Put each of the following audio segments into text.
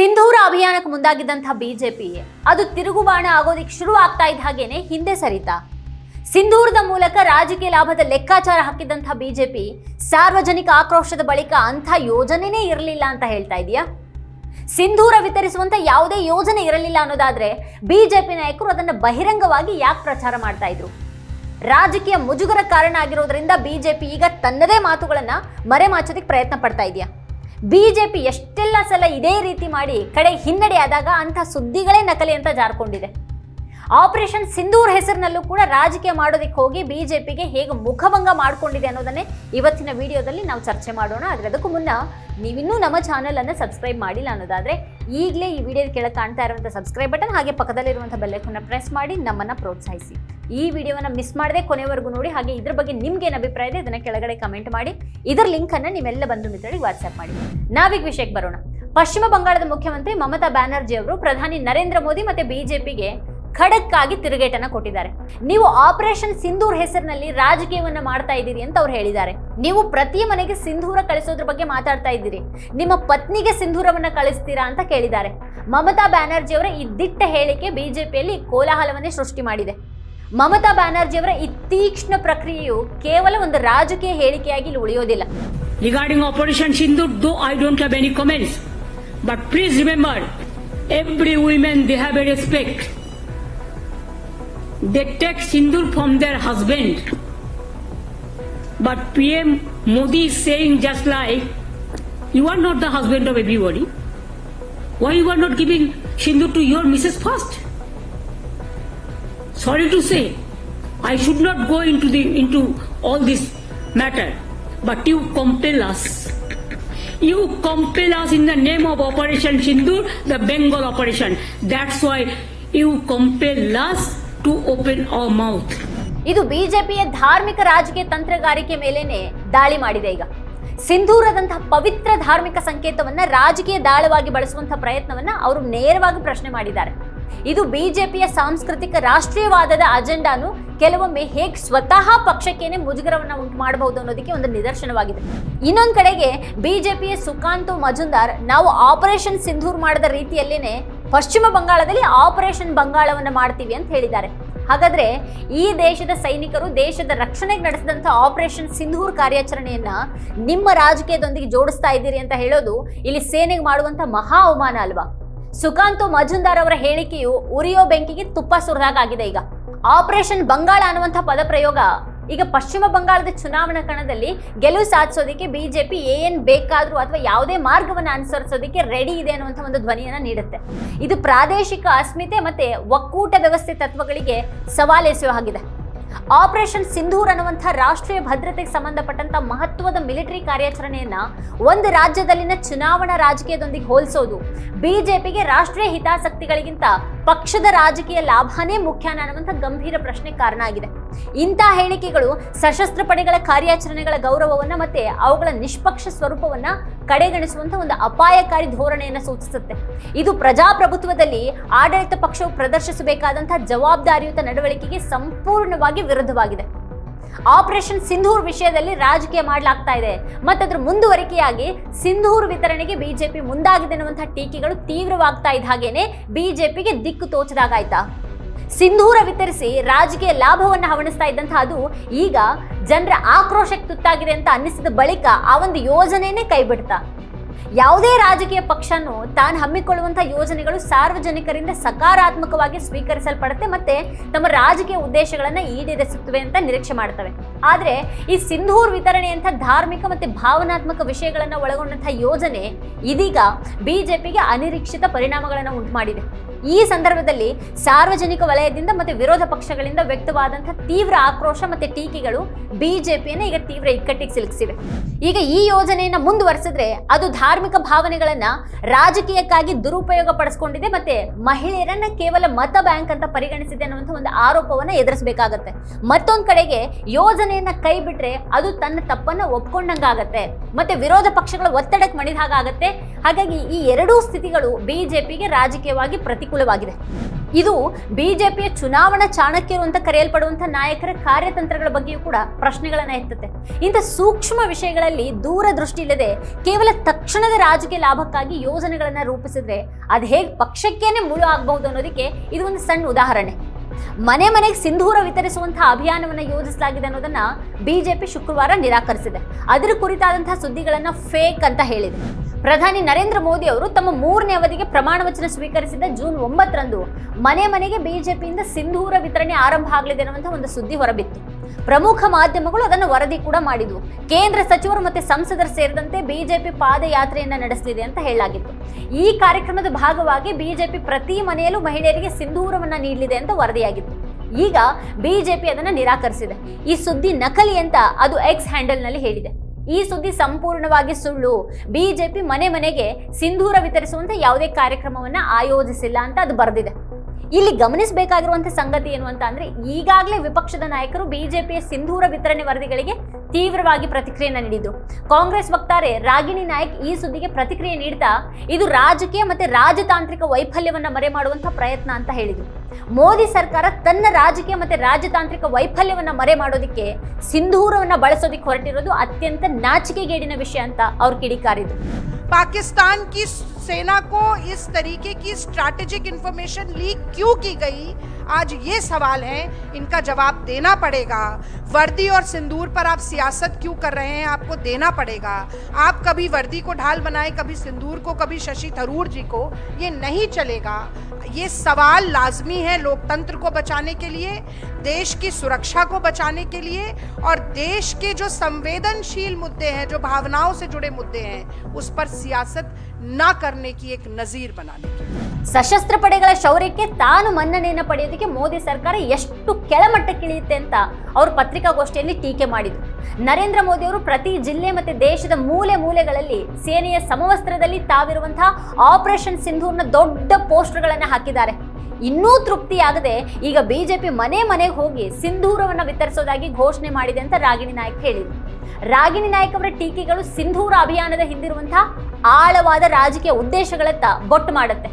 ಸಿಂಧೂರ ಅಭಿಯಾನಕ್ಕೆ ಮುಂದಾಗಿದ್ದಂತಹ ಬಿಜೆಪಿ, ಅದು ತಿರುಗುಬಾಣ ಆಗೋದಿಕ್ಕೆ ಶುರು ಆಗ್ತಾ ಇದ್ದ ಹಾಗೇನೆ ಹಿಂದೆ ಸರಿತಾ. ಸಿಂಧೂರದ ಮೂಲಕ ರಾಜಕೀಯ ಲಾಭದ ಲೆಕ್ಕಾಚಾರ ಹಾಕಿದಂತಹ ಬಿಜೆಪಿ, ಸಾರ್ವಜನಿಕ ಆಕ್ರೋಶದ ಬಳಿಕ ಅಂಥ ಯೋಜನೆನೇ ಇರಲಿಲ್ಲ ಅಂತ ಹೇಳ್ತಾ ಇದೆಯಾ? ಸಿಂಧೂರ ವಿತರಿಸುವಂತ ಯಾವುದೇ ಯೋಜನೆ ಇರಲಿಲ್ಲ ಅನ್ನೋದಾದ್ರೆ ಬಿಜೆಪಿ ನಾಯಕರು ಅದನ್ನು ಬಹಿರಂಗವಾಗಿ ಯಾಕೆ ಪ್ರಚಾರ ಮಾಡ್ತಾ ಇದ್ರು? ರಾಜಕೀಯ ಮುಜುಗರ ಕಾರಣ ಆಗಿರೋದ್ರಿಂದ ಬಿಜೆಪಿ ಈಗ ತನ್ನದೇ ಮಾತುಗಳನ್ನ ಮರೆಮಾಚೋದಕ್ಕೆ ಪ್ರಯತ್ನ ಪಡ್ತಾ ಇದೆಯಾ? ಬಿಜೆಪಿ ಎಷ್ಟೆಲ್ಲ ಸಲ ಇದೇ ರೀತಿ ಮಾಡಿ ಕಡೆ ಹಿನ್ನಡೆ ಆದಾಗ ಅಂಥ ಸುದ್ದಿಗಳೇ ನಕಲಿ ಅಂತ ಜಾರ್ಕೊಂಡಿದೆ. ಆಪರೇಷನ್ ಸಿಂಧೂರ್ ಹೆಸರಿನಲ್ಲೂ ಕೂಡ ರಾಜಕೀಯ ಮಾಡೋದಕ್ಕೆ ಹೋಗಿ ಬಿಜೆಪಿಗೆ ಹೇಗೆ ಮುಖಭಂಗ ಮಾಡ್ಕೊಂಡಿದೆ ಅನ್ನೋದನ್ನೇ ಇವತ್ತಿನ ವಿಡಿಯೋದಲ್ಲಿ ನಾವು ಚರ್ಚೆ ಮಾಡೋಣ. ಆದರೆ ಅದಕ್ಕೂ ಮುನ್ನ ನೀವಿನ್ನೂ ನಮ್ಮ ಚಾನಲನ್ನು ಸಬ್ಸ್ಕ್ರೈಬ್ ಮಾಡಿಲ್ಲ ಅನ್ನೋದಾದ್ರೆ ಈಗಲೇ ಈ ವಿಡಿಯೋದ ಕೆಳಗೆ ಕಾಣ್ತಾ ಇರುವಂಥ ಸಬ್ಸ್ಕ್ರೈಬ್ ಬಟನ್ ಹಾಗೆ ಪಕ್ಕದಲ್ಲಿರುವಂಥ ಬೆಲ್ಲೈಕನ್ನ ಪ್ರೆಸ್ ಮಾಡಿ ನಮ್ಮನ್ನ ಪ್ರೋತ್ಸಾಹಿಸಿ. ಈ ವಿಡಿಯೋವನ್ನು ಮಿಸ್ ಮಾಡದೆ ಕೊನೆವರೆಗೂ ನೋಡಿ, ಹಾಗೆ ಇದ್ರ ಬಗ್ಗೆ ನಿಮ್ಗೆ ಏನು ಅಭಿಪ್ರಾಯ ಇದೆ ಇದನ್ನ ಕೆಳಗಡೆ ಕಮೆಂಟ್ ಮಾಡಿ, ಇದರ ಲಿಂಕ್ ಅನ್ನ ನೀವೆಲ್ಲ ಬಂಧು ಮಿತ್ರರಿಗೆ ವಾಟ್ಸಪ್ ಮಾಡಿ. ನಾವೀಗ ವಿಷಯಕ್ಕೆ ಬರೋಣ. ಪಶ್ಚಿಮ ಬಂಗಾಳದ ಮುಖ್ಯಮಂತ್ರಿ ಮಮತಾ ಬ್ಯಾನರ್ಜಿ ಅವರು ಪ್ರಧಾನಿ ನರೇಂದ್ರ ಮೋದಿ ಮತ್ತೆ ಬಿಜೆಪಿಗೆ ಖಡಕ್ ಆಗಿ ತಿರುಗೇಟನ್ನ ಕೊಟ್ಟಿದ್ದಾರೆ. ನೀವು ಆಪರೇಷನ್ ಸಿಂಧೂರ್ ಹೆಸರಿನಲ್ಲಿ ರಾಜಕೀಯವನ್ನ ಮಾಡ್ತಾ ಇದ್ದೀರಿ ಅಂತ ಅವ್ರು ಹೇಳಿದ್ದಾರೆ. ನೀವು ಪ್ರತಿ ಮನೆಗೆ ಸಿಂಧೂರ ಕಳಿಸೋದ್ರ ಬಗ್ಗೆ ಮಾತಾಡ್ತಾ ಇದ್ದೀರಿ. ನಿಮ್ಮ ಪತ್ನಿಗೆ ಸಿಂಧೂರವನ್ನ ಕಳಿಸ್ತೀರಾ ಅಂತ ಕೇಳಿದ್ದಾರೆ. ಮಮತಾ ಬ್ಯಾನರ್ಜಿ ಅವರ ಈ ದಿಟ್ಟ ಹೇಳಿಕೆ ಬಿಜೆಪಿಯಲ್ಲಿ ಕೋಲಾಹಲವನ್ನೇ ಸೃಷ್ಟಿ ಮಾಡಿದೆ. ಮಮತಾ ಬ್ಯಾನರ್ಜಿ ಅವರ ಈ ತೀಕ್ಷ್ಣ ಪ್ರಕ್ರಿಯೆಯು ಕೇವಲ ಒಂದು ರಾಜಕೀಯ ಹೇಳಿಕೆಯಾಗಿ ಉಳಿಯೋದಿಲ್ಲ. Regarding operation Sindoor though I don't have any comments but please remember every women they have a respect. They take Sindur from their husband. But PM Modi is saying just like, you are not the husband of everybody. Why you are not giving Sindur to your Mrs. first? Sorry to say, I should not go into the into all this matter, but you compel us. You compel us in the name of Operation Sindur, the Bengal operation. That's why you compel us to open our mouth. ಇದು ಬಿಜೆಪಿಯ ಧಾರ್ಮಿಕ ರಾಜಕೀಯ ತಂತ್ರಗಾರಿಕೆ ಮೇಲೇನೆ ದಾಳಿ ಮಾಡಿದೆ ಈಗ. ಸಿಂಧೂರದಂತಹ ಪವಿತ್ರ ಧಾರ್ಮಿಕ ಸಂಕೇತವನ್ನ ರಾಜಕೀಯ ದಾಳವಾಗಿ ಬಳಸುವಂತಹ ಪ್ರಯತ್ನವನ್ನ ಅವರು ನೇರವಾಗಿ ಪ್ರಶ್ನೆ ಮಾಡಿದ್ದಾರೆ. ಇದು ಬಿಜೆಪಿಯ ಸಾಂಸ್ಕೃತಿಕ ರಾಷ್ಟ್ರೀಯವಾದದ ಅಜೆಂಡಾನು ಕೆಲವೊಮ್ಮೆ ಹೇಗೆ ಸ್ವತಃ ಪಕ್ಷಕ್ಕೇನೆ ಮುಜುಗರವನ್ನು ಉಂಟು ಮಾಡಬಹುದು ಅನ್ನೋದಕ್ಕೆ ಒಂದು ನಿದರ್ಶನವಾಗಿದೆ. ಇನ್ನೊಂದು ಕಡೆಗೆ ಬಿಜೆಪಿಯ ಸುಕಾಂತು ಮಜುಂದಾರ್, ನಾವು ಆಪರೇಷನ್ ಸಿಂಧೂರ್ ಮಾಡಿದ ರೀತಿಯಲ್ಲೇನೆ ಪಶ್ಚಿಮ ಬಂಗಾಳದಲ್ಲಿ ಆಪರೇಷನ್ ಬಂಗಾಳವನ್ನು ಮಾಡ್ತೀವಿ ಅಂತ ಹೇಳಿದ್ದಾರೆ. ಹಾಗಾದ್ರೆ ಈ ದೇಶದ ಸೈನಿಕರು, ದೇಶದ ರಕ್ಷಣೆಗೆ ನಡೆಸಿದಂಥ ಆಪರೇಷನ್ ಸಿಂಧೂರ್ ಕಾರ್ಯಾಚರಣೆಯನ್ನ ನಿಮ್ಮ ರಾಜಕೀಯದೊಂದಿಗೆ ಜೋಡಿಸ್ತಾ ಇದ್ದೀರಿ ಅಂತ ಹೇಳೋದು ಇಲ್ಲಿ ಸೇನೆಗೆ ಮಾಡುವಂತ ಮಹಾ ಅವಮಾನ ಅಲ್ವಾ? ಸುಕಾಂತು ಮಜುಂದಾರ್ ಅವರ ಹೇಳಿಕೆಯು ಉರಿಯೋ ಬೆಂಕಿಗೆ ತುಪ್ಪ ಸುರಿದಾಗಿದೆ ಈಗ. ಆಪರೇಷನ್ ಬಂಗಾಳ ಅನ್ನುವಂಥ ಪದ ಪ್ರಯೋಗ ಈಗ ಪಶ್ಚಿಮ ಬಂಗಾಳದ ಚುನಾವಣಾ ಕಣದಲ್ಲಿ ಗೆಲುವು ಸಾಧಿಸೋದಕ್ಕೆ ಬಿಜೆಪಿ ಏನ್ ಬೇಕಾದ್ರೂ ಅಥವಾ ಯಾವುದೇ ಮಾರ್ಗವನ್ನು ಅನುಸರಿಸೋದಕ್ಕೆ ರೆಡಿ ಇದೆ ಅನ್ನುವಂಥ ಒಂದು ಧ್ವನಿಯನ್ನ ನೀಡುತ್ತೆ. ಇದು ಪ್ರಾದೇಶಿಕ ಅಸ್ಮಿತೆ ಮತ್ತೆ ಒಕ್ಕೂಟ ವ್ಯವಸ್ಥೆ ತತ್ವಗಳಿಗೆ ಸವಾಲೆಸೆಯೋ ಹಾಗಿದೆ. ಆಪರೇಷನ್ ಸಿಂಧೂರ್ ಅನ್ನುವಂಥ ರಾಷ್ಟ್ರೀಯ ಭದ್ರತೆಗೆ ಸಂಬಂಧಪಟ್ಟಂತ ಮಹತ್ವದ ಮಿಲಿಟರಿ ಕಾರ್ಯಾಚರಣೆಯನ್ನ ಒಂದು ರಾಜ್ಯದಲ್ಲಿನ ಚುನಾವಣಾ ರಾಜಕೀಯದೊಂದಿಗೆ ಹೋಲಿಸೋದು ಬಿಜೆಪಿಗೆ ರಾಷ್ಟ್ರೀಯ ಹಿತಾಸಕ್ತಿಗಳಿಗಿಂತ ಪಕ್ಷದ ರಾಜಕೀಯ ಲಾಭನೇ ಮುಖ್ಯನ ಅನ್ನುವಂಥ ಗಂಭೀರ ಪ್ರಶ್ನೆ ಕಾರಣ ಆಗಿದೆ. ಇಂಥ ಹೇಳಿಕೆಗಳು ಸಶಸ್ತ್ರ ಪಡೆಗಳ ಕಾರ್ಯಾಚರಣೆಗಳ ಗೌರವವನ್ನ ಮತ್ತೆ ಅವುಗಳ ನಿಷ್ಪಕ್ಷ ಸ್ವರೂಪವನ್ನ ಕಡೆಗಣಿಸುವಂತ ಒಂದು ಅಪಾಯಕಾರಿ ಧೋರಣೆಯನ್ನು ಸೂಚಿಸುತ್ತೆ. ಇದು ಪ್ರಜಾಪ್ರಭುತ್ವದಲ್ಲಿ ಆಡಳಿತ ಪಕ್ಷವು ಪ್ರದರ್ಶಿಸಬೇಕಾದಂತಹ ಜವಾಬ್ದಾರಿಯುತ ನಡವಳಿಕೆಗೆ ಸಂಪೂರ್ಣವಾಗಿ ವಿರುದ್ಧವಾಗಿದೆ. ಆಪರೇಷನ್ ಸಿಂಧೂರ್ ವಿಷಯದಲ್ಲಿ ರಾಜಕೀಯ ಮಾಡಲಾಗ್ತಾ ಇದೆ. ಅದರ ಮುಂದುವರಿಕೆಯಾಗಿ ಸಿಂಧೂರ್ ವಿತರಣೆಗೆ ಬಿಜೆಪಿ ಮುಂದಾಗಿದೆ ಅನ್ನುವಂತಹ ಟೀಕೆಗಳು ತೀವ್ರವಾಗ್ತಾ ಇದ್ದ ಹಾಗೇನೆ ಬಿಜೆಪಿಗೆ ದಿಕ್ಕು ತೋಚದಾಗಾಯ್ತಾ? ಸಿಂಧೂರ ವಿತರಿಸಿ ರಾಜಕೀಯ ಲಾಭವನ್ನು ಹವಣಿಸ್ತಾ ಇದ್ದಂತಹ ಅದು ಈಗ ಜನರ ಆಕ್ರೋಶಕ್ಕೆ ತುತ್ತಾಗಿದೆ ಅಂತ ಅನ್ನಿಸಿದ ಬಳಿಕ ಆ ಒಂದು ಯೋಜನೆನೇ ಕೈಬಿಡ್ತಾ. ಯಾವುದೇ ರಾಜಕೀಯ ಪಕ್ಷನೂ ತಾನು ಹಮ್ಮಿಕೊಳ್ಳುವಂತಹ ಯೋಜನೆಗಳು ಸಾರ್ವಜನಿಕರಿಂದ ಸಕಾರಾತ್ಮಕವಾಗಿ ಸ್ವೀಕರಿಸಲ್ಪಡುತ್ತೆ ಮತ್ತೆ ತಮ್ಮ ರಾಜಕೀಯ ಉದ್ದೇಶಗಳನ್ನ ಈಡೇರಿಸುತ್ತವೆ ಅಂತ ನಿರೀಕ್ಷೆ ಮಾಡ್ತವೆ. ಆದ್ರೆ ಈ ಸಿಂಧೂರ್ ವಿತರಣೆಯಂಥ ಧಾರ್ಮಿಕ ಮತ್ತು ಭಾವನಾತ್ಮಕ ವಿಷಯಗಳನ್ನ ಒಳಗೊಂಡಂತಹ ಯೋಜನೆ ಇದೀಗ ಬಿಜೆಪಿಗೆ ಅನಿರೀಕ್ಷಿತ ಪರಿಣಾಮಗಳನ್ನು ಉಂಟು ಮಾಡಿದೆ. ಈ ಸಂದರ್ಭದಲ್ಲಿ ಸಾರ್ವಜನಿಕ ವಲಯದಿಂದ ಮತ್ತೆ ವಿರೋಧ ಪಕ್ಷಗಳಿಂದ ವ್ಯಕ್ತವಾದಂತಹ ತೀವ್ರ ಆಕ್ರೋಶ ಮತ್ತೆ ಟೀಕೆಗಳು ಬಿಜೆಪಿಯನ್ನು ಈಗ ತೀವ್ರ ಇಕ್ಕಟ್ಟಿಗೆ ಸಿಲುಕಿಸಿವೆ. ಈಗ ಈ ಯೋಜನೆಯನ್ನ ಮುಂದುವರೆಸಿದ್ರೆ ಅದು ಧಾರ್ಮಿಕ ಭಾವನೆಗಳನ್ನ ರಾಜಕೀಯಕ್ಕಾಗಿ ದುರುಪಯೋಗ ಪಡಿಸ್ಕೊಂಡಿದೆ ಮತ್ತೆ ಮಹಿಳೆಯರನ್ನ ಕೇವಲ ಮತ ಬ್ಯಾಂಕ್ ಅಂತ ಪರಿಗಣಿಸಿದೆ ಅನ್ನುವಂಥ ಒಂದು ಆರೋಪವನ್ನ ಎದುರಿಸಬೇಕಾಗತ್ತೆ. ಮತ್ತೊಂದು ಕಡೆಗೆ ಯೋಜನೆಯನ್ನ ಕೈ ಬಿಟ್ರೆ ಅದು ತನ್ನ ತಪ್ಪನ್ನ ಒಪ್ಕೊಂಡಂಗಾಗತ್ತೆ ಮತ್ತೆ ವಿರೋಧ ಪಕ್ಷಗಳ ಒತ್ತಡಕ್ಕೆ ಮಣಿದ ಹಾಗಾಗತ್ತೆ. ಹಾಗಾಗಿ ಈ ಎರಡೂ ಸ್ಥಿತಿಗಳು ಬಿಜೆಪಿಗೆ ರಾಜಕೀಯವಾಗಿ ಪ್ರತಿಕೂಲವಾಗಿದೆ. ಇದು ಬಿಜೆಪಿಯ ಚುನಾವಣಾ ಚಾಣಕ್ಯರು ಅಂತ ಕರೆಯಲ್ಪಡುವಂಥ ನಾಯಕರ ಕಾರ್ಯತಂತ್ರಗಳ ಬಗ್ಗೆಯೂ ಕೂಡ ಪ್ರಶ್ನೆಗಳನ್ನ ಎತ್ತುತ್ತೆ. ಇಂಥ ಸೂಕ್ಷ್ಮ ವಿಷಯಗಳಲ್ಲಿ ದೂರದೃಷ್ಟಿ ಇಲ್ಲದೆ ಕೇವಲ ತಕ್ಷಣದ ರಾಜಕೀಯ ಲಾಭಕ್ಕಾಗಿ ಯೋಜನೆಗಳನ್ನ ರೂಪಿಸಿದ್ರೆ ಅದು ಹೇಗೆ ಪಕ್ಷಕ್ಕೇನೆ ಮುಳು ಆಗಬಹುದು ಅನ್ನೋದಕ್ಕೆ ಇದು ಒಂದು ಸಣ್ಣ ಉದಾಹರಣೆ. ಮನೆ ಮನೆಗೆ ಸಿಂಧೂರ ವಿತರಿಸುವಂತಹ ಅಭಿಯಾನವನ್ನು ಯೋಜಿಸಲಾಗಿದೆ ಅನ್ನೋದನ್ನ ಬಿಜೆಪಿ ಶುಕ್ರವಾರ ನಿರಾಕರಿಸಿದೆ. ಅದರ ಕುರಿತಾದಂತಹ ಸುದ್ದಿಗಳನ್ನ ಫೇಕ್ ಅಂತ ಹೇಳಿದೆ. ಪ್ರಧಾನಿ ನರೇಂದ್ರ ಮೋದಿ ಅವರು ತಮ್ಮ ಮೂರನೇ ಅವಧಿಗೆ ಪ್ರಮಾಣ ವಚನ ಸ್ವೀಕರಿಸಿದ ಜೂನ್ ಒಂಬತ್ತರಂದು ಮನೆ ಮನೆಗೆ ಬಿಜೆಪಿಯಿಂದ ಸಿಂಧೂರ ವಿತರಣೆ ಆರಂಭ ಆಗಲಿದೆ ಅನ್ನುವಂಥ ಒಂದು ಸುದ್ದಿ ಹೊರಬಿತ್ತು. ಪ್ರಮುಖ ಮಾಧ್ಯಮಗಳು ಅದನ್ನು ವರದಿ ಕೂಡ ಮಾಡಿದ್ವು. ಕೇಂದ್ರ ಸಚಿವರು ಮತ್ತೆ ಸಂಸದರು ಸೇರಿದಂತೆ ಬಿಜೆಪಿ ಪಾದಯಾತ್ರೆಯನ್ನು ನಡೆಸಲಿದೆ ಅಂತ ಹೇಳಲಾಗಿತ್ತು. ಈ ಕಾರ್ಯಕ್ರಮದ ಭಾಗವಾಗಿ ಬಿಜೆಪಿ ಪ್ರತಿ ಮನೆಯಲ್ಲೂ ಮಹಿಳೆಯರಿಗೆ ಸಿಂಧೂರವನ್ನು ನೀಡಲಿದೆ ಅಂತ ವರದಿಯಾಗಿತ್ತು. ಈಗ ಬಿಜೆಪಿ ಅದನ್ನು ನಿರಾಕರಿಸಿದೆ. ಈ ಸುದ್ದಿ ನಕಲಿ ಅಂತ ಅದು ಎಕ್ಸ್ ಹ್ಯಾಂಡಲ್ನಲ್ಲಿ ಹೇಳಿದೆ. ಈ ಸುದ್ದಿ ಸಂಪೂರ್ಣವಾಗಿ ಸುಳ್ಳು. ಬಿಜೆಪಿ ಮನೆ ಮನೆಗೆ ಸಿಂಧೂರ ವಿತರಿಸುವಂತೆ ಯಾವುದೇ ಕಾರ್ಯಕ್ರಮವನ್ನ ಆಯೋಜಿಸಿಲ್ಲ ಅಂತ ಅದು ಬರೆದಿದೆ. ಇಲ್ಲಿ ಗಮನಿಸಬೇಕಾಗಿರುವಂತ ಸಂಗತಿ ಏನು ಅಂತ ಅಂದ್ರೆ ಈಗಾಗಲೇ ವಿಪಕ್ಷದ ನಾಯಕರು ಬಿಜೆಪಿಯ ಸಿಂಧೂರ ವಿತರಣೆ ವರದಿಗಳಿಗೆ ತೀವ್ರವಾಗಿ ಪ್ರತಿಕ್ರಿಯೆಯನ್ನು ನೀಡಿದ್ರು ಕಾಂಗ್ರೆಸ್ ವಕ್ತಾರೆ ರಾಗಿಣಿ ನಾಯಕ್ ಈ ಸುದ್ದಿಗೆ ಪ್ರತಿಕ್ರಿಯೆ ನೀಡ್ತಾ ಇದು ರಾಜಕೀಯ ಮತ್ತೆ ರಾಜತಾಂತ್ರಿಕ ವೈಫಲ್ಯವನ್ನ ಮರೆ ಮಾಡುವಂತ ಪ್ರಯತ್ನ ಅಂತ ಹೇಳಿದ್ರು ಮೋದಿ ಸರ್ಕಾರ ತನ್ನ ರಾಜಕೀಯ ಮತ್ತೆ ರಾಜತಾಂತ್ರಿಕ ವೈಫಲ್ಯವನ್ನ ಮರೆ ಮಾಡೋದಕ್ಕೆ ಸಿಂಧೂರವನ್ನ ಬಳಸೋದಕ್ಕೆ ಹೊರಟಿರೋದು ಅತ್ಯಂತ ನಾಚಿಕೆಗೇಡಿನ ವಿಷಯ ಅಂತ ಅವ್ರು ಕಿಡಿಕಾರಿದ್ರು पाकिस्तान की सेना को इस तरीके की स्ट्रैटेजिक इंफॉर्मेशन लीक क्यों की गई आज ये सवाल हैं, इनका जवाब देना पड़ेगा। वर्दी और सिंदूर पर आप सियासत क्यों कर रहे हैं, आपको देना पड़ेगा। आप कभी वर्दी को ढाल बनाए, कभी सिंदूर को, कभी शशि थरूर जी को, ये नहीं चलेगा। ये सवाल लाजमी है लोकतंत्र को बचाने के लिए, देश की सुरक्षा को बचाने के लिए, और देश के जो संवेदनशील मुद्दे हैं, जो भावनाओं से जुड़े मुद्दे हैं, उस पर सियासत ना करने की एक नज़ीर बनाने की ಸಶಸ್ತ್ರ ಪಡೆಗಳ ಶೌರ್ಯಕ್ಕೆ ತಾನು ಮನ್ನಣೆಯನ್ನು ಪಡೆಯೋದಕ್ಕೆ ಮೋದಿ ಸರ್ಕಾರ ಎಷ್ಟು ಕೆಳಮಟ್ಟಕ್ಕಿಳಿಯುತ್ತೆ ಅಂತ ಅವರು ಪತ್ರಿಕಾಗೋಷ್ಠಿಯಲ್ಲಿ ಟೀಕೆ ಮಾಡಿದರು. ನರೇಂದ್ರ ಮೋದಿ ಅವರು ಪ್ರತಿ ಜಿಲ್ಲೆ ಮತ್ತು ದೇಶದ ಮೂಲೆ ಮೂಲೆಗಳಲ್ಲಿ ಸೇನೆಯ ಸಮವಸ್ತ್ರದಲ್ಲಿ ತಾವಿರುವಂತಹ ಆಪರೇಷನ್ ಸಿಂಧೂರ್ನ ದೊಡ್ಡ ಪೋಸ್ಟರ್ಗಳನ್ನು ಹಾಕಿದ್ದಾರೆ. ಇನ್ನೂ ತೃಪ್ತಿಯಾಗದೆ ಈಗ ಬಿಜೆಪಿ ಮನೆ ಮನೆಗೆ ಹೋಗಿ ಸಿಂಧೂರವನ್ನು ವಿತರಿಸೋದಾಗಿ ಘೋಷಣೆ ಮಾಡಿದೆ ಅಂತ ರಾಗಿಣಿ ನಾಯಕ್ ಹೇಳಿದರು. ರಾಗಿಣಿ ನಾಯಕ್ ಅವರ ಟೀಕೆಗಳು ಸಿಂಧೂರ ಅಭಿಯಾನದ ಹಿಂದಿರುವಂತಹ ಆಳವಾದ ರಾಜಕೀಯ ಉದ್ದೇಶಗಳತ್ತ ಬೊಟ್ಟು ಮಾಡುತ್ತೆ.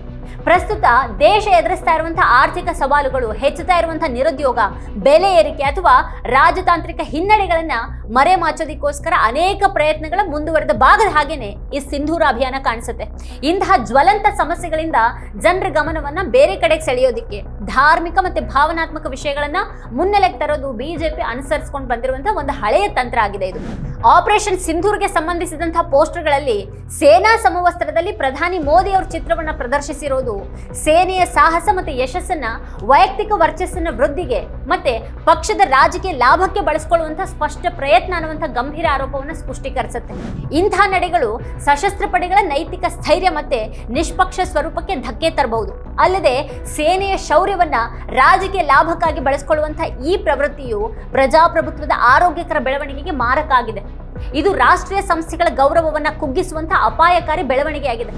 ಪ್ರಸ್ತುತ ದೇಶ ಎದುರಿಸ್ತಾ ಇರುವಂತಹ ಆರ್ಥಿಕ ಸವಾಲುಗಳು, ಹೆಚ್ಚುತ್ತಾ ಇರುವಂತಹ ನಿರುದ್ಯೋಗ, ಬೆಲೆ ಏರಿಕೆ ಅಥವಾ ರಾಜತಾಂತ್ರಿಕ ಹಿನ್ನಡೆಗಳನ್ನ ಮರೆಮಾಚೋದಕ್ಕೋಸ್ಕರ ಅನೇಕ ಪ್ರಯತ್ನಗಳ ಮುಂದುವರೆದ ಭಾಗದ ಹಾಗೇನೆ ಈ ಸಿಂಧೂರ ಅಭಿಯಾನ ಕಾಣಿಸುತ್ತೆ. ಇಂತಹ ಜ್ವಲಂತ ಸಮಸ್ಯೆಗಳಿಂದ ಜನರ ಗಮನವನ್ನ ಬೇರೆ ಕಡೆಗೆ ಸೆಳೆಯೋದಿಕ್ಕೆ ಧಾರ್ಮಿಕ ಮತ್ತು ಭಾವನಾತ್ಮಕ ವಿಷಯಗಳನ್ನು ಮುನ್ನೆಲೆಗೆ ತರೋದು ಬಿಜೆಪಿ ಅನುಸರಿಸಿಕೊಂಡು ಬಂದಿರುವಂತಹ ಒಂದು ಹಳೆಯ ತಂತ್ರ ಆಗಿದೆ ಇದು. ಆಪರೇಷನ್ ಸಿಂಧೂರ್ಗೆ ಸಂಬಂಧಿಸಿದಂತಹ ಪೋಸ್ಟರ್ಗಳಲ್ಲಿ ಸೇನಾ ಸಮವಸ್ತ್ರದಲ್ಲಿ ಪ್ರಧಾನಿ ಮೋದಿ ಅವರ ಚಿತ್ರವನ್ನು ಪ್ರದರ್ಶಿಸಿರೋದು ಸೇನೆಯ ಸಾಹಸ ಮತ್ತು ಯಶಸ್ಸನ್ನ, ವೈಯಕ್ತಿಕ ವರ್ಚಸ್ಸಿನ ವೃದ್ಧಿಗೆ ಮತ್ತೆ ಪಕ್ಷದ ರಾಜಕೀಯ ಲಾಭಕ್ಕೆ ಬಳಸಿಕೊಳ್ಳುವಂತಹ ಸ್ಪಷ್ಟ ಪ್ರಯತ್ನ ಅನ್ನುವಂಥ ಗಂಭೀರ ಆರೋಪವನ್ನು ಸ್ಪಷ್ಟೀಕರಿಸುತ್ತೆ. ಇಂತಹ ನಡೆಗಳು ಸಶಸ್ತ್ರ ಪಡೆಗಳ ನೈತಿಕ ಸ್ಥೈರ್ಯ ಮತ್ತೆ ನಿಷ್ಪಕ್ಷ ಸ್ವರೂಪಕ್ಕೆ ಧಕ್ಕೆ ತರಬಹುದು. ಅಲ್ಲದೆ ಸೇನೆಯ ಶೌರ್ಯವನ್ನ ರಾಜಕೀಯ ಲಾಭಕ್ಕಾಗಿ ಬಳಸಿಕೊಳ್ಳುವಂತಹ ಈ ಪ್ರವೃತ್ತಿಯು ಪ್ರಜಾಪ್ರಭುತ್ವದ ಆರೋಗ್ಯಕರ ಬೆಳವಣಿಗೆಗೆ ಮಾರಕ ಆಗಿದೆ. ಇದು ರಾಷ್ಟ್ರೀಯ ಸಂಸ್ಥೆಗಳ ಗೌರವವನ್ನ ಕುಗ್ಗಿಸುವಂತಹ ಅಪಾಯಕಾರಿ ಬೆಳವಣಿಗೆಯಾಗಿದೆ.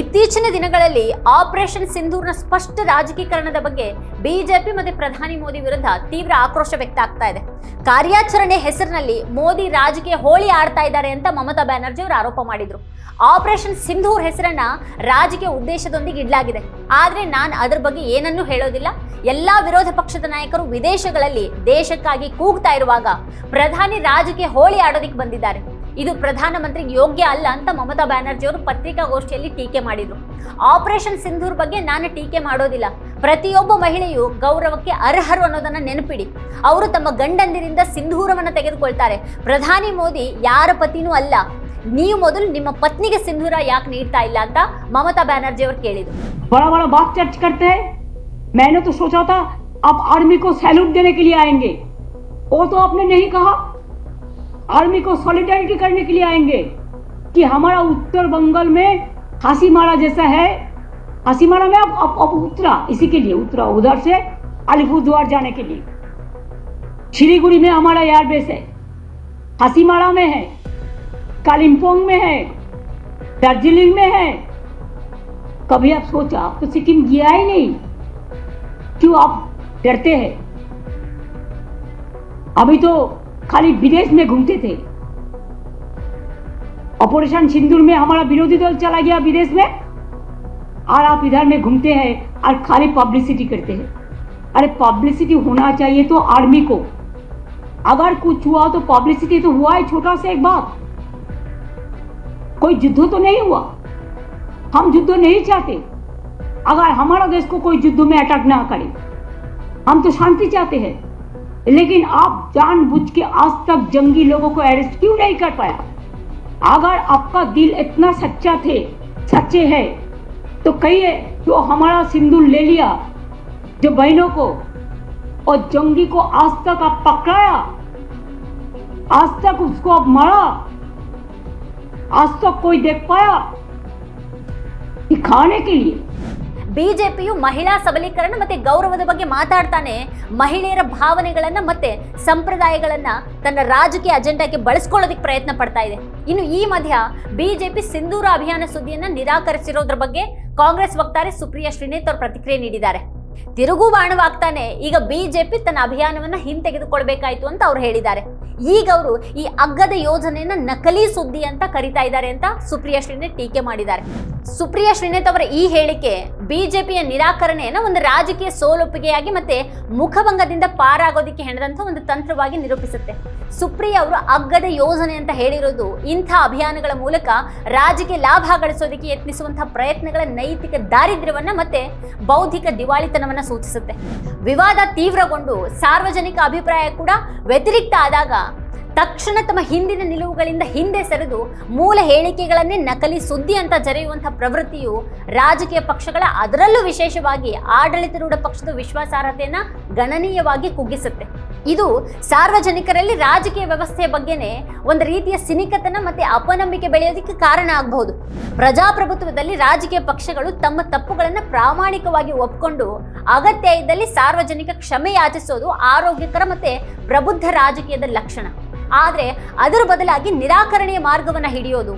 ಇತ್ತೀಚಿನ ದಿನಗಳಲ್ಲಿ ಆಪರೇಷನ್ ಸಿಂಧೂರ್ನ ಸ್ಪಷ್ಟ ರಾಜಕೀಕರಣದ ಬಗ್ಗೆ ಬಿಜೆಪಿ ಮತ್ತು ಪ್ರಧಾನಿ ಮೋದಿ ವಿರುದ್ಧ ತೀವ್ರ ಆಕ್ರೋಶ ವ್ಯಕ್ತ ಆಗ್ತಾ ಇದೆ. ಕಾರ್ಯಾಚರಣೆ ಹೆಸರಿನಲ್ಲಿ ಮೋದಿ ರಾಜಕೀಯ ಹೋಳಿ ಆಡ್ತಾ ಇದ್ದಾರೆ ಅಂತ ಮಮತಾ ಬ್ಯಾನರ್ಜಿ ಅವರು ಆರೋಪ ಮಾಡಿದ್ರು. ಆಪರೇಷನ್ ಸಿಂಧೂರ್ ಹೆಸರನ್ನ ರಾಜಕೀಯ ಉದ್ದೇಶದೊಂದಿಗೆ ಇಡಲಾಗಿದೆ. ಆದ್ರೆ ನಾನು ಅದ್ರ ಬಗ್ಗೆ ಏನನ್ನೂ ಹೇಳೋದಿಲ್ಲ. ಎಲ್ಲಾ ವಿರೋಧ ಪಕ್ಷದ ನಾಯಕರು ವಿದೇಶಗಳಲ್ಲಿ ದೇಶಕ್ಕಾಗಿ ಕೂಗ್ತಾ ಇರುವಾಗ ಪ್ರಧಾನಿ ರಾಜಕೀಯ ಹೋಳಿ ಆಡೋದಿಕ್ಕೆ ಬಂದಿದ್ದಾರೆ. ಇದು ಪ್ರಧಾನಮಂತ್ರಿಗೆ ಯೋಗ್ಯ ಅಲ್ಲ ಅಂತ ಮಮತಾ ಬ್ಯಾನರ್ಜಿ ಅವರು ಪತ್ರಿಕಾಗೋಷ್ಠಿಯಲ್ಲಿ ಟೀಕೆ ಮಾಡಿದ್ರು ಆಪರೇಷನ್ ಸಿಂಧೂರ್ ಬಗ್ಗೆ ನಾನು ಟೀಕೆ ಮಾಡೋದಿಲ್ಲ ಪ್ರತಿಯೊಬ್ಬ ಮಹಿಳೆಯು ಗೌರವಕ್ಕೆ ಅರ್ಹರು ಅನ್ನೋದನ್ನ ನೆನಪಿಡಿ ಅವರು ತಮ್ಮ ಗಂಡಂದಿರಿಂದ ಸಿಂಧೂರವನ್ನು ತೆಗೆದುಕೊಳ್ತಾರೆ ಪ್ರಧಾನಿ ಮೋದಿ ಯಾರ ಪತಿನೂ ಅಲ್ಲ ನೀವು ಮೊದಲು ನಿಮ್ಮ ಪತ್ನಿಗೆ ಸಿಂಧೂರ ಯಾಕೆ ನೀಡ್ತಾ ಇಲ್ಲ ಅಂತ ಮಮತಾ ಬ್ಯಾನರ್ಜಿ ಅವರು ಕೇಳಿದ್ರು बड़ा बड़ा बात चर्च करते हैं मैंने तो सोचा था आप आर्मी को सैल्यूट देने के लिए आएंगे वो तो आपने नहीं कहा आर्मी को सॉलिडारिटी करने के लिए आएँगे कि हमारा उत्तर बंगाल में हासीमारा जैसा है। हासीमारा में अब अब, उतरा इसी के लिए उतरा उधर से अलीपुरद्वार जाने के लिए। शिलीगुड़ी में हमारा एयरबेस है। हासीमारा में है। कालिम्पोंग में है। दार्जिलिंग में है। कभी आप सोचा आप तो सिक्किम गया ही नहीं। क्यों आप डरते हैं? अभी तो खाली विदेश में घूमते थे। ऑपरेशन सिंदूर में हमारा विरोधी दल चला गया विदेश में। और आप इधर में घूमते हैं और खाली पब्लिसिटी करते हैं। अरे पब्लिसिटी होना चाहिए तो आर्मी को। अगर कुछ हुआ तो पब्लिसिटी तो हुआ है छोटा सा एक बात। कोई युद्ध तो नहीं हुआ। हम युद्ध नहीं चाहते। अगर हमारा देश को कोई युद्ध में अटैक ना करे, हम तो शांति चाहते हैं। लेकिन आप जानबूझ के आज तक जंगी लोगों को अरेस्ट क्यों नहीं कर पाया? अगर आपका दिल इतना सच्चा थे, सच्चे है तो कहिए जो हमारा सिंदूर ले लिया, जो बहनों को और जंगी को आज तक आप पकड़ाया, आज तक उसको आप मारा, आज तक कोई देख पाया? दिखाने के लिए। ಬಿಜೆಪಿಯು ಮಹಿಳಾ ಸಬಲೀಕರಣ ಮತ್ತೆ ಗೌರವದ ಬಗ್ಗೆ ಮಾತಾಡ್ತಾನೆ. ಮಹಿಳೆಯರ ಭಾವನೆಗಳನ್ನು ಮತ್ತೆ ಸಂಪ್ರದಾಯಗಳನ್ನು ತನ್ನ ರಾಜಕೀಯ ಅಜೆಂಡಾಕ್ಕೆ ಬಳಸ್ಕೊಳ್ಳೋದಕ್ಕೆ ಪ್ರಯತ್ನ ಪಡ್ತಾ ಇದೆ. ಇನ್ನು ಈ ಮಧ್ಯ ಬಿಜೆಪಿ ಸಿಂಧೂರ ಅಭಿಯಾನ ಸುದ್ದಿಯನ್ನು ನಿರಾಕರಿಸಿರೋದ್ರ ಬಗ್ಗೆ ಕಾಂಗ್ರೆಸ್ ವಕ್ತಾರೆ ಸುಪ್ರಿಯಾ ಶ್ರೀನೇತ್ ಅವರು ಪ್ರತಿಕ್ರಿಯೆ ನೀಡಿದ್ದಾರೆ. ತಿರುಗು ಬಾಣವಾಗ್ತಾನೆ. ಈಗ ಬಿಜೆಪಿ ತನ್ನ ಅಭಿಯಾನವನ್ನ ಹಿಂತೆಗೆದುಕೊಳ್ಬೇಕಾಯ್ತು ಅಂತ ಅವ್ರು ಹೇಳಿದ್ದಾರೆ. ಈಗ ಅವರು ಈ ಅಗ್ಗದ ಯೋಜನೆಯನ್ನ ನಕಲಿ ಸುದ್ದಿ ಅಂತ ಕರಿತಾ ಇದ್ದಾರೆ ಅಂತ ಸುಪ್ರಿಯಾ ಶ್ರೀನೇತ್ ಟೀಕೆ ಮಾಡಿದ್ದಾರೆ. ಸುಪ್ರಿಯಾ ಶ್ರೀನಾಥ್ ಅವರ ಈ ಹೇಳಿಕೆ ಬಿಜೆಪಿಯ ನಿರಾಕರಣೆಯನ್ನು ಒಂದು ರಾಜಕೀಯ ಸೋಲೊಪ್ಪಿಗೆಯಾಗಿ ಮತ್ತೆ ಮುಖಭಂಗದಿಂದ ಪಾರಾಗೋದಿಕ್ಕೆ ಹೆಣದಂತ ಒಂದು ತಂತ್ರವಾಗಿ ನಿರೂಪಿಸುತ್ತೆ. ಸುಪ್ರಿಯಾ ಅವರು ಅಗ್ಗದ ಯೋಜನೆ ಅಂತ ಹೇಳಿರೋದು ಇಂಥ ಅಭಿಯಾನಗಳ ಮೂಲಕ ರಾಜಕೀಯ ಲಾಭ ಗಳಿಸೋದಕ್ಕೆ ಯತ್ನಿಸುವಂತಹ ಪ್ರಯತ್ನಗಳ ನೈತಿಕ ದಾರಿದ್ರ್ಯವನ್ನ ಮತ್ತೆ ಬೌದ್ಧಿಕ ದಿವಾಳಿತನವನ್ನ ಸೂಚಿಸುತ್ತೆ. ವಿವಾದ ತೀವ್ರಗೊಂಡು ಸಾರ್ವಜನಿಕ ಅಭಿಪ್ರಾಯ ಕೂಡ ವ್ಯತಿರಿಕ್ತ ಆದಾಗ ತಕ್ಷಣ ತಮ್ಮ ಹಿಂದಿನ ನಿಲುವುಗಳಿಂದ ಹಿಂದೆ ಸರಿದು ಮೂಲ ಹೇಳಿಕೆಗಳನ್ನೇ ನಕಲಿ ಸುದ್ದಿ ಅಂತ ಜರೆಯುವಂಥ ಪ್ರವೃತ್ತಿಯು ರಾಜಕೀಯ ಪಕ್ಷಗಳ ಅದರಲ್ಲೂ ವಿಶೇಷವಾಗಿ ಆಡಳಿತಾರೂಢ ಪಕ್ಷದ ವಿಶ್ವಾಸಾರ್ಹತೆಯನ್ನು ಗಣನೀಯವಾಗಿ ಕುಗ್ಗಿಸುತ್ತೆ. ಇದು ಸಾರ್ವಜನಿಕರಲ್ಲಿ ರಾಜಕೀಯ ವ್ಯವಸ್ಥೆಯ ಬಗ್ಗೆನೇ ಒಂದು ರೀತಿಯ ಸಿನಿಕತನ ಮತ್ತೆ ಅಪನಂಬಿಕೆ ಬೆಳೆಯೋದಕ್ಕೆ ಕಾರಣ ಆಗಬಹುದು. ಪ್ರಜಾಪ್ರಭುತ್ವದಲ್ಲಿ ರಾಜಕೀಯ ಪಕ್ಷಗಳು ತಮ್ಮ ತಪ್ಪುಗಳನ್ನು ಪ್ರಾಮಾಣಿಕವಾಗಿ ಒಪ್ಕೊಂಡು ಅಗತ್ಯ ಇದ್ದಲ್ಲಿ ಸಾರ್ವಜನಿಕ ಕ್ಷಮೆ ಯಾಚಿಸೋದು ಆರೋಗ್ಯಕರ ಮತ್ತೆ ಪ್ರಬುದ್ಧ ರಾಜಕೀಯದ ಲಕ್ಷಣ. ಆದರೆ ಅದರ ಬದಲಾಗಿ ನಿರಾಕರಣೆಯ ಮಾರ್ಗವನ್ನು ಹಿಡಿಯೋದು,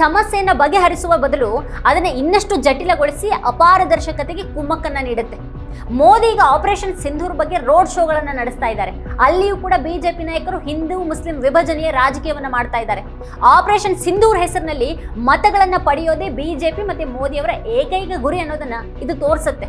ಸಮಸ್ಯೆಯನ್ನು ಬಗೆಹರಿಸುವ ಬದಲು ಅದನ್ನು ಇನ್ನಷ್ಟು ಜಟಿಲಗೊಳಿಸಿ ಅಪಾರದರ್ಶಕತೆಗೆ ಕುಮ್ಮಕ್ಕನ್ನು ನೀಡುತ್ತೆ. ಮೋದಿ ಈಗ ಆಪರೇಷನ್ ಸಿಂಧೂರ್ ಬಗ್ಗೆ ರೋಡ್ ಶೋಗಳನ್ನು ನಡೆಸ್ತಾ ಇದ್ದಾರೆ. ಅಲ್ಲಿಯೂ ಕೂಡ ಬಿಜೆಪಿ ನಾಯಕರು ಹಿಂದೂ, ಮುಸ್ಲಿಂ ವಿಭಜನೆಯ ರಾಜಕೀಯವನ್ನು ಮಾಡ್ತಾ ಇದ್ದಾರೆ. ಆಪರೇಷನ್ ಸಿಂಧೂರ್ ಹೆಸರಿನಲ್ಲಿ ಮತಗಳನ್ನು ಪಡೆಯೋದೇ ಬಿಜೆಪಿ ಮತ್ತೆ ಮೋದಿಯವರ ಏಕೈಕ ಗುರಿ ಅನ್ನೋದನ್ನ ಇದು ತೋರಿಸುತ್ತೆ.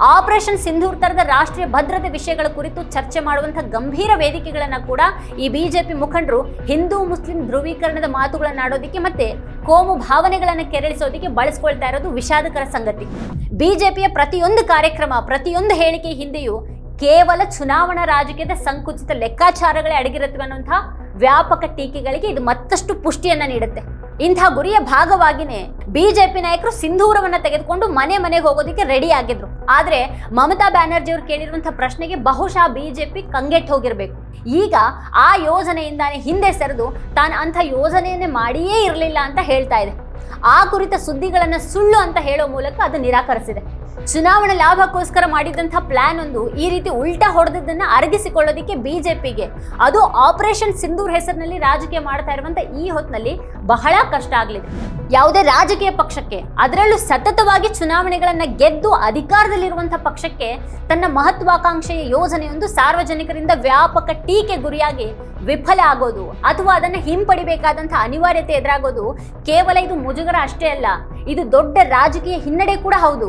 ಆಪರೇಷನ್ ಸಿಂಧೂರ್ ತರದ ರಾಷ್ಟ್ರೀಯ ಭದ್ರತೆ ವಿಷಯಗಳ ಕುರಿತು ಚರ್ಚೆ ಮಾಡುವಂತಹ ಗಂಭೀರ ವೇದಿಕೆಗಳನ್ನ ಕೂಡ ಈ ಬಿಜೆಪಿ ಮುಖಂಡರು ಹಿಂದೂ ಮುಸ್ಲಿಂ ಧ್ರುವೀಕರಣದ ಮಾತುಗಳನ್ನ ಆಡೋದಿಕ್ಕೆ ಮತ್ತೆ ಕೋಮು ಭಾವನೆಗಳನ್ನ ಕೆರಳಿಸೋದಿಕ್ಕೆ ಬಳಸ್ಕೊಳ್ತಾ ಇರೋದು ವಿಷಾದಕರ ಸಂಗತಿ. ಬಿಜೆಪಿಯ ಪ್ರತಿಯೊಂದು ಕಾರ್ಯಕ್ರಮ, ಪ್ರತಿಯೊಂದು ಹೇಳಿಕೆ ಹಿಂದೆಯೂ ಕೇವಲ ಚುನಾವಣಾ ರಾಜಕೀಯದ ಸಂಕುಚಿತ ಲೆಕ್ಕಾಚಾರಗಳೇ ಅಡಗಿರುತ್ತವೆ ಅನ್ನುವಂತಹ ವ್ಯಾಪಕ ಟೀಕೆಗಳಿಗೆ ಇದು ಮತ್ತಷ್ಟು ಪುಷ್ಟಿಯನ್ನ ನೀಡುತ್ತೆ. ಇಂಥ ಗುರಿಯ ಭಾಗವಾಗಿನೇ ಬಿಜೆಪಿ ನಾಯಕರು ಸಿಂಧೂರವನ್ನ ತೆಗೆದುಕೊಂಡು ಮನೆ ಮನೆಗೆ ಹೋಗೋದಕ್ಕೆ ರೆಡಿ ಆಗಿದ್ರು. ಆದ್ರೆ ಮಮತಾ ಬ್ಯಾನರ್ಜಿ ಅವರು ಕೇಳಿರುವಂತಹ ಪ್ರಶ್ನೆಗೆ ಬಹುಶಃ ಬಿಜೆಪಿ ಕಂಗೆಟ್ಟು ಹೋಗಿರ್ಬೇಕು. ಈಗ ಆ ಯೋಜನೆಯಿಂದಾನೇ ಹಿಂದೆ ಸರಿದು ತಾನು ಅಂಥ ಯೋಜನೆಯನ್ನೇ ಮಾಡಿಯೇ ಇರಲಿಲ್ಲ ಅಂತ ಹೇಳ್ತಾ ಇದೆ. ಆ ಕುರಿತ ಸುದ್ದಿಗಳನ್ನ ಸುಳ್ಳು ಅಂತ ಹೇಳೋ ಮೂಲಕ ಅದು ನಿರಾಕರಿಸಿದೆ. ಚುನಾವಣಾ ಲಾಭಕ್ಕೋಸ್ಕರ ಮಾಡಿದಂಥ ಪ್ಲಾನ್ ಒಂದು ಈ ರೀತಿ ಉಲ್ಟಾ ಹೊಡೆದದನ್ನ ಅರಗಿಸಿಕೊಳ್ಳೋದಕ್ಕೆ ಬಿಜೆಪಿಗೆ. ಅದು ಆಪರೇಷನ್ ಸಿಂಧೂರ್ ಹೆಸರಿನಲ್ಲಿ ರಾಜಕೀಯ ಮಾಡ್ತಾ ಇರುವಂತ ಈ ಹೊತ್ತಿನಲ್ಲಿ ಬಹಳ ಕಷ್ಟ ಆಗಲಿದೆ. ಯಾವುದೇ ರಾಜಕೀಯ ಪಕ್ಷಕ್ಕೆ, ಅದರಲ್ಲೂ ಸತತವಾಗಿ ಚುನಾವಣೆಗಳನ್ನ ಗೆದ್ದು ಅಧಿಕಾರದಲ್ಲಿರುವಂತಹ ಪಕ್ಷಕ್ಕೆ ತನ್ನ ಮಹತ್ವಾಕಾಂಕ್ಷೆಯ ಯೋಜನೆಯೊಂದು ಸಾರ್ವಜನಿಕರಿಂದ ವ್ಯಾಪಕ ಟೀಕೆ ಗುರಿಯಾಗಿ ವಿಫಲ ಆಗೋದು ಅಥವಾ ಅದನ್ನು ಹಿಂಪಡಿಬೇಕಾದಂತಹ ಅನಿವಾರ್ಯತೆ ಎದುರಾಗೋದು ಕೇವಲ ಇದು ಮುಜುಗರ ಅಷ್ಟೇ ಅಲ್ಲ, ಇದು ದೊಡ್ಡ ರಾಜಕೀಯ ಹಿನ್ನಡೆ ಕೂಡ ಹೌದು.